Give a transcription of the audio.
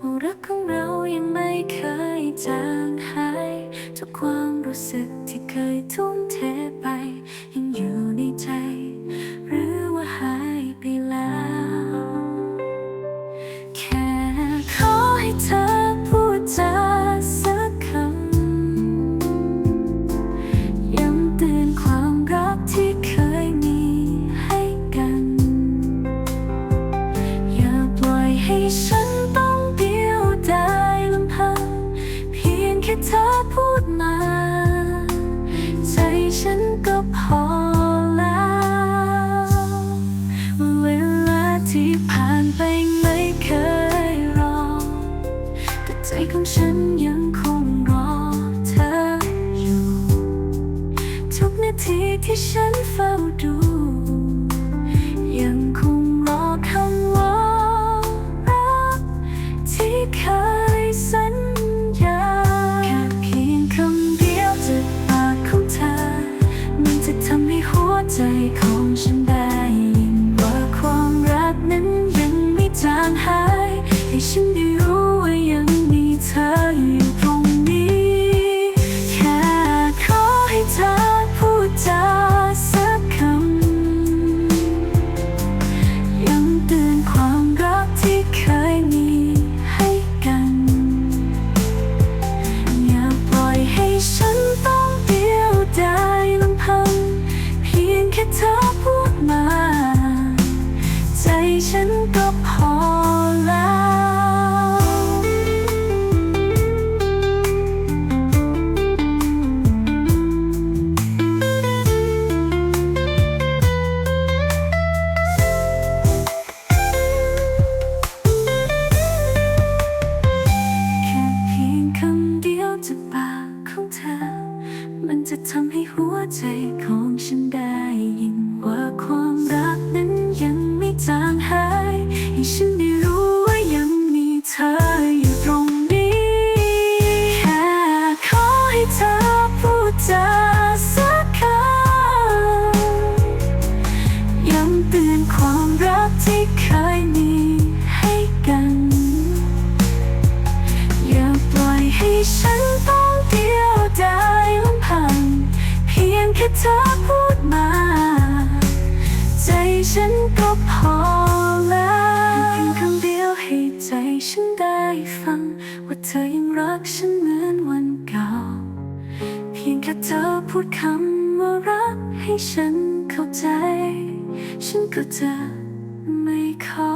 ว่ารักของเรายังไม่เคยจางหาย ทุกความรู้สึกที่เคยทุ่มเทไป พูดมา ใจฉันก็พอแล้ว เวลาที่ผ่านไปไม่เคยรอ แต่ใจของฉันยังคงรอเธออยู่ ทุกนาทีที่ฉันเฝ้าดู ใจของฉันได้ยินว่าความรักนั้นยังไม่จางหายให้ฉันได้ ฉันก็พอ งแค่เธอพูดมา ใจฉันก็พอแล้วเพียงคำเดียวให้ใจฉันได้ฟัง ว่าเธอยังรักฉันเหมือนวันเก่า เพียงแค่เธอพูดคำว่ารักให้ฉันเข้าใจ ฉันก็จะไม่ขอ